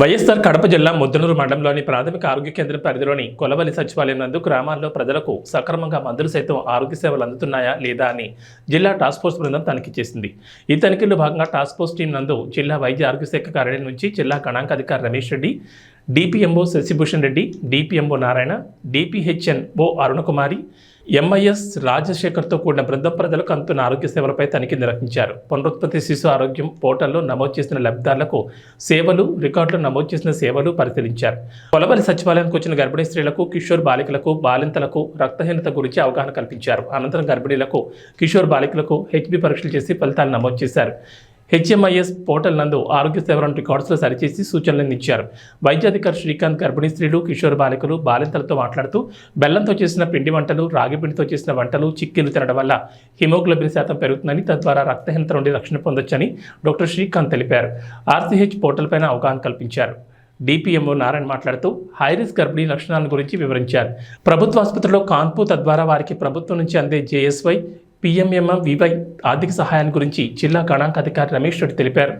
వైఎస్ఆర్ కడప జిల్లా ముద్దనూరు మండలంలోని ప్రాథమిక ఆరోగ్య కేంద్రం పరిధిలోని కొలవలి సచివాలయం నందు గ్రామాల్లో ప్రజలకు సక్రమంగా మందులు సైతం ఆరోగ్య సేవలు అందుతున్నాయా లేదా అని జిల్లా టాస్క్ ఫోర్స్ బృందం తనిఖీ చేసింది. ఈ తనిఖీలో భాగంగా టాస్క్ ఫోర్స్ టీం నందు జిల్లా వైద్య ఆరోగ్య శాఖ కార్యాలయం నుంచి జిల్లా గణాంక అధికారి Ramesh Reddy DPMO Shashibhushan Reddy DPMO Narayana DPHNO Arunakumari MIS రాజశేఖర్తో కూడిన బృందం ప్రజలకు అంతున్న ఆరోగ్య సేవలపై తనిఖీ నిర్వహించారు. పునరుత్పత్తి శిశు ఆరోగ్యం పోర్టల్లో నమోదు చేసిన లబ్ధిదారులకు సేవలు రికార్డులు నమోదు చేసిన సేవలు పరిశీలించారు. కొలవలి సచివాలయానికి వచ్చిన గర్భిణీ స్త్రీలకు కిషోర్ బాలికలకు బాలింతలకు రక్తహీనత గురించి అవగాహన కల్పించారు. అనంతరం గర్భిణీలకు కిషోర్ బాలికలకు హెచ్బి పరీక్షలు చేసి ఫలితాలు నమోదు చేశారు. హెచ్ఎంఐఎస్ పోర్టల్ నందు ఆరోగ్య సేవలను రికార్డ్స్లో సరిచేసి సూచనలు అందించారు. వైద్యాధికారి శ్రీకాంత్ గర్భిణీ స్త్రీలు కిషోర్ బాలికలు బాలింతలతో మాట్లాడుతూ బెల్లంతో చేసిన పిండి వంటలు రాగి పిండితో చేసిన వంటలు చిక్కీలు తినడం వల్ల హిమోగ్లోబిన్ శాతం పెరుగుతుందని తద్వారా రక్తహీనత నుండి రక్షణ పొందొచ్చని డాక్టర్ శ్రీకాంత్ తెలిపారు. ఆర్సీహెచ్ పోర్టల్ పైన అవగాహన కల్పించారు. డిపిఎంఓ నారాయణ మాట్లాడుతూ హైరిస్క్ గర్భిణీ లక్షణాల గురించి వివరించారు. ప్రభుత్వ ఆసుపత్రిలో కాన్పు తద్వారా వారికి ప్రభుత్వం నుంచి అందే జేఎస్వై పిఎంఎంఎం వివై ఆర్థిక సహాయాన్ని గురించి జిల్లా గణాంక అధికారి రమేష్ రెడ్డి తెలిపారు.